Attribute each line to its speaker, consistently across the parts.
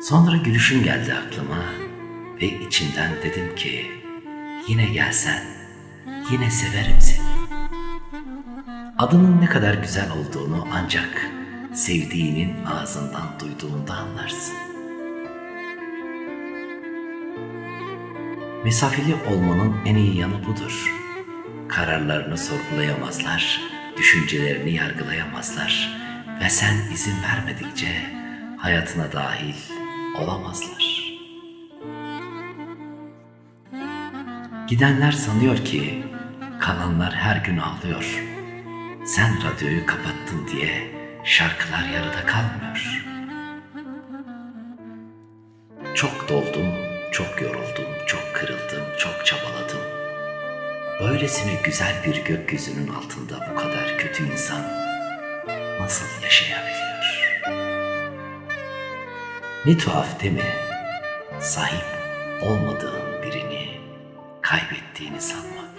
Speaker 1: Sonra gülüşün geldi aklıma ve içimden dedim ki yine gelsen yine severim seni. Adının ne kadar güzel olduğunu ancak sevdiğinin ağzından duyduğunda anlarsın. Mesafeli olmanın en iyi yanı budur. Kararlarını sorgulayamazlar, düşüncelerini yargılayamazlar ve sen izin vermedikçe hayatına dahil olamazlar. Gidenler sanıyor ki kalanlar her gün ağlıyor. Sen radyoyu kapattın diye şarkılar yarıda kalmıyor. Çok doldum, çok yoruldum, çok kırıldım, çok çabaladım. Böylesine güzel bir gökyüzünün altında bu kadar kötü insan nasıl yaşayabiliyor? Ne tuhaf değil mi? Sahip olmadığın birini kaybettiğini sanmak.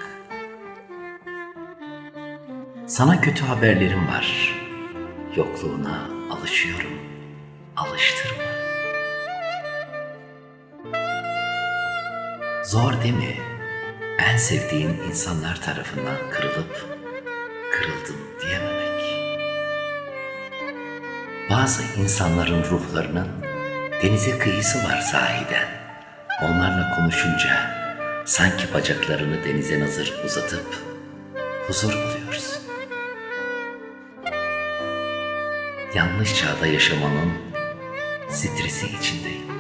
Speaker 1: Sana kötü haberlerim var. Yokluğuna alışıyorum. Alıştırma. Zor değil mi? En sevdiğin insanlar tarafından kırılıp kırıldım diyememek. Bazı insanların ruhlarının denize kıyısı var sahiden. Onlarla konuşunca sanki bacaklarını denize nazır uzatıp huzur buluyorsun. Yanlış çağda yaşamanın stresi içindeyim.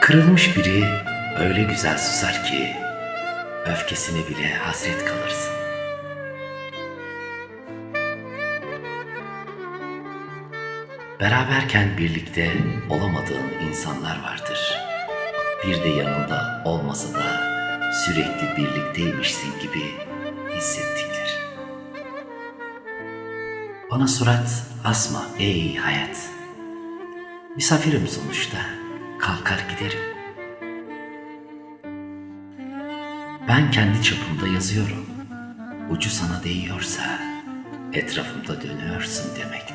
Speaker 1: Kırılmış biri öyle güzel susar ki öfkesine bile hasret kalırsın. Beraberken birlikte olamadığın insanlar vardır. Bir de yanında olmasa da sürekli birlikteymişsin gibi hissettikleri. Bana surat asma ey hayat. Misafirim sonuçta. Kalkar giderim. Ben kendi çapımda yazıyorum. Ucu sana değiyorsa etrafımda dönüyorsun demektir.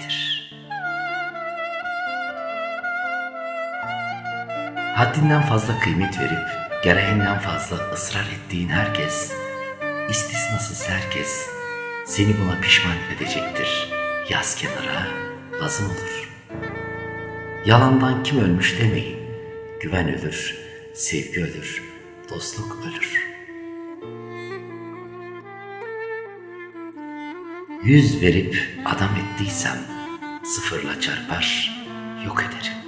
Speaker 1: Haddinden fazla kıymet verip gereğinden fazla ısrar ettiğin herkes, istisnasız herkes seni buna pişman edecektir. Yaz kenara lazım olur. Yalandan kim ölmüş demeyin. Güven ölür, sevgi ölür, dostluk ölür. Yüz verip adam ettiysem sıfırla çarpar, yok ederim.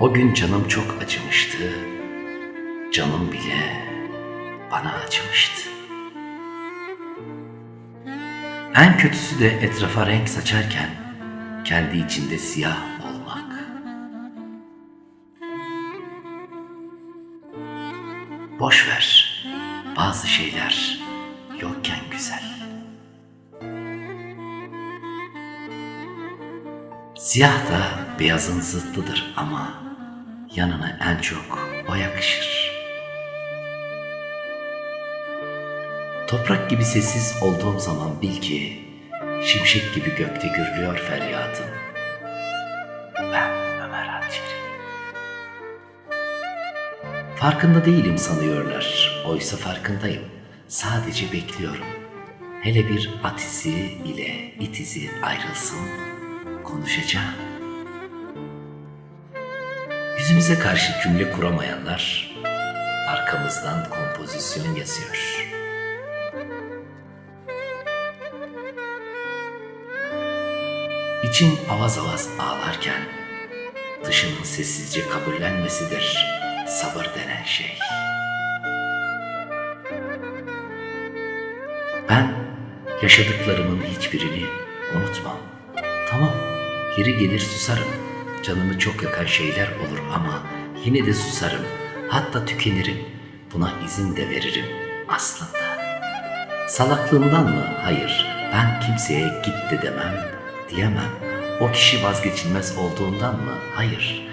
Speaker 1: O gün canım çok acımıştı, canım bile bana acımıştı. En kötüsü de etrafa renk saçarken kendi içinde siyah olmak. Boş ver. Bazı şeyler yokken güzel. Siyah da beyazın zıttıdır ama yanına en çok o yakışır. Toprak gibi sessiz olduğum zaman bil ki şimşek gibi gökte gürlüyor feryadım. Ben Ömer Hançeri. Farkında değilim sanıyorlar. Oysa farkındayım. Sadece bekliyorum. Hele bir at izi ile it izi ayrılsın. Konuşacağım. Yüzümüze karşı cümle kuramayanlar arkamızdan kompozisyon yazıyor. İçin avaz avaz ağlarken dışının sessizce kabullenmesidir sabır denen şey. Ben yaşadıklarımın hiçbirini unutmam. Tamam, yeri gelir susarım. Canımı çok yakan şeyler olur ama yine de susarım. Hatta tükenirim. Buna izin de veririm aslında. Salaklığımdan mı? Hayır. Ben kimseye git de demem, diyemem. O kişi vazgeçilmez olduğundan mı? Hayır.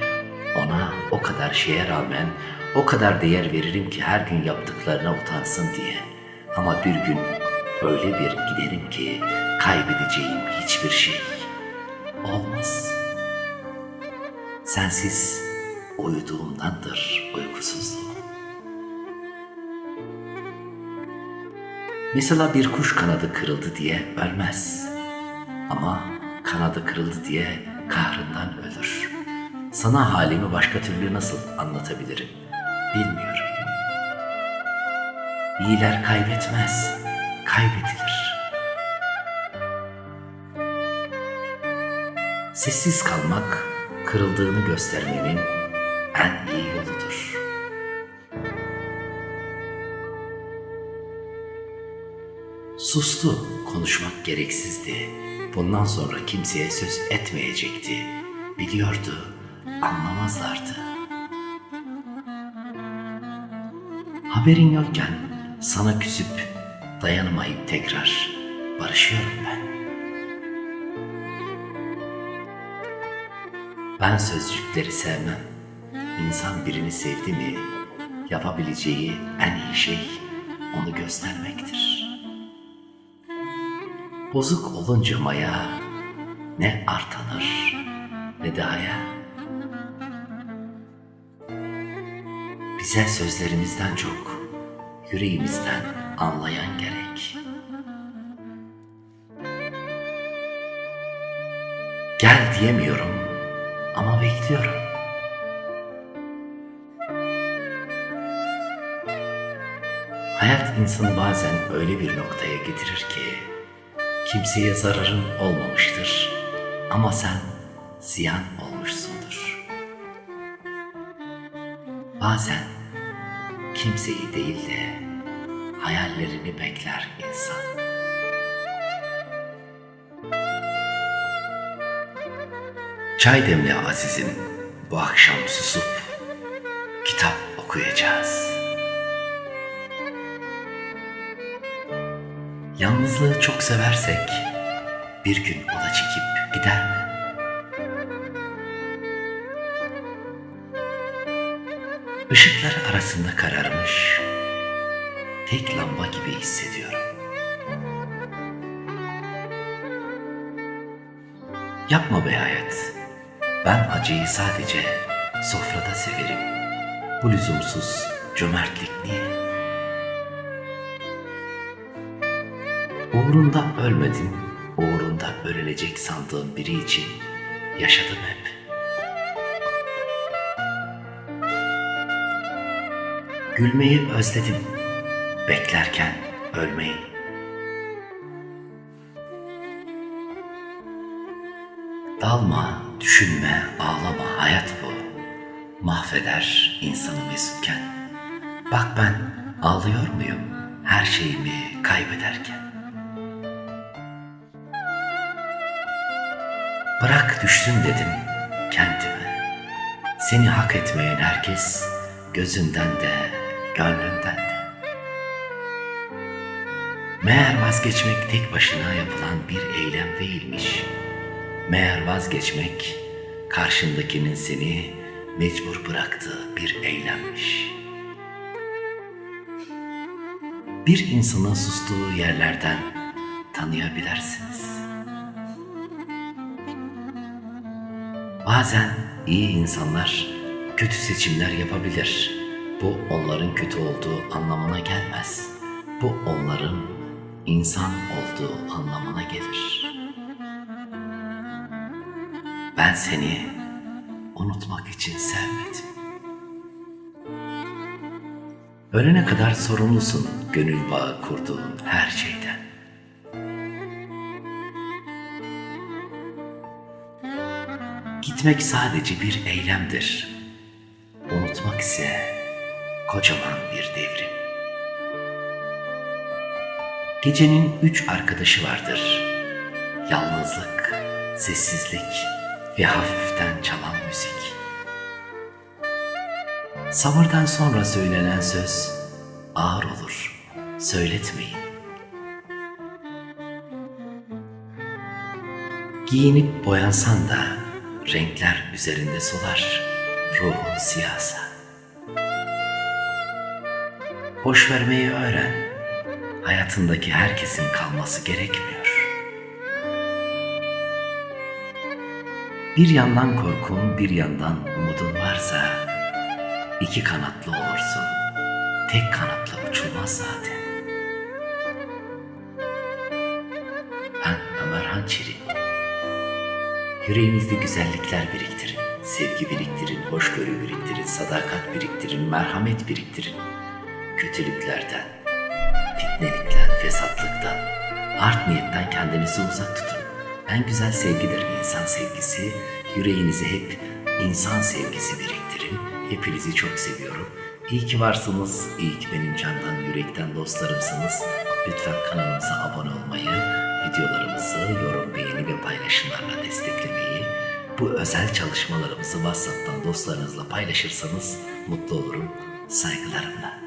Speaker 1: Ona o kadar şeye rağmen o kadar değer veririm ki her gün yaptıklarına utansın diye. Ama bir gün öyle bir giderim ki kaybedeceğim hiçbir şey olmaz. Sensiz uyuduğumdandır uykusuzluğum. Mesela bir kuş kanadı kırıldı diye ölmez. Ama kanadı kırıldı diye kahrından ölür. Sana halimi başka türlü nasıl anlatabilirim bilmiyorum. İyiler kaybetmez, kaybedilir. Sessiz kalmak, kırıldığını göstermenin en iyi yoludur. Sustu, konuşmak gereksizdi. Bundan sonra kimseye söz etmeyecekti. Biliyordu, anlamazlardı. Haberin yokken sana küsüp dayanamayıp tekrar barışıyorum ben. Ben sözcükleri sevmem. İnsan birini sevdi mi yapabileceği en iyi şey onu göstermektir. Bozuk olunca maya ne artanır ne de haya. Bize sözlerimizden çok yüreğimizden anlayan gerek. Gel diyemiyorum ama bekliyorum. Hayat insanı bazen öyle bir noktaya getirir ki kimseye zararın olmamıştır ama sen ziyan olmuşsundur. Bazen kimseyi değil de hayallerini bekler insan. Çay demle azizim bu akşam susup kitap okuyacağız. Yalnızlığı çok seversek bir gün o da çekip gider mi? Işıklar arasında kararmış tek lamba gibi hissediyorum. Yapma be hayat. Ben acıyı sadece sofrada severim. Bu lüzumsuz cömertlik niye? Uğrunda ölmedim, uğrunda ölünecek sandığım biri için yaşadım hep. Gülmeyi özledim, beklerken ölmeyi. Dalma, düşünme, ağlama, hayat bu. Mahveder insanı mesutken. Bak ben ağlıyor muyum her şeyimi kaybederken? Bırak düşsün dedim kendime. Seni hak etmeyen herkes gözünden de gönlünden de. Meğer vazgeçmek tek başına yapılan bir eylem değilmiş. Meğer vazgeçmek karşındakinin seni mecbur bıraktığı bir eylemmiş. Bir insanın sustuğu yerlerden tanıyabilirsiniz. Bazen iyi insanlar kötü seçimler yapabilir. Bu onların kötü olduğu anlamına gelmez. Bu onların insan olduğu anlamına gelir. Ben seni unutmak için sevmedim. Ölene kadar sorumlusun gönül bağı kurduğun her şeyden. Gitmek sadece bir eylemdir. Unutmak ise kocaman bir devrim. Gecenin üç arkadaşı vardır. Yalnızlık, sessizlik ve hafiften çalan müzik. Savurdan sonra söylenen söz ağır olur. Söyletmeyin. Giyinip boyansan da renkler üzerinde solar ruhun siyasa. Boş vermeyi öğren. hayatındaki herkesin kalması gerekmiyor. Bir yandan korkun, bir yandan umudun varsa iki kanatlı olursun. Tek kanatla uçulmaz zaten. Ben Ömer Hançeri. Yüreğinizde güzellikler biriktirin, sevgi biriktirin, hoşgörü biriktirin, sadakat biriktirin, merhamet biriktirin. Kötülüklerden, fitnelikten, fesatlıktan, art niyetten kendinizi uzak tutun. En güzel sevgidir insan sevgisi. Yüreğinize hep insan sevgisi biriktirin. Hepinizi çok seviyorum. İyi ki varsınız. İyi ki benim candan, yürekten dostlarımsınız. Lütfen kanalımıza abone olmayı, videolarımızı yorum, beğeni ve paylaşımlarla desteklemeyi, bu özel çalışmalarımızı WhatsApp'tan dostlarınızla paylaşırsanız mutlu olurum. Saygılarımla.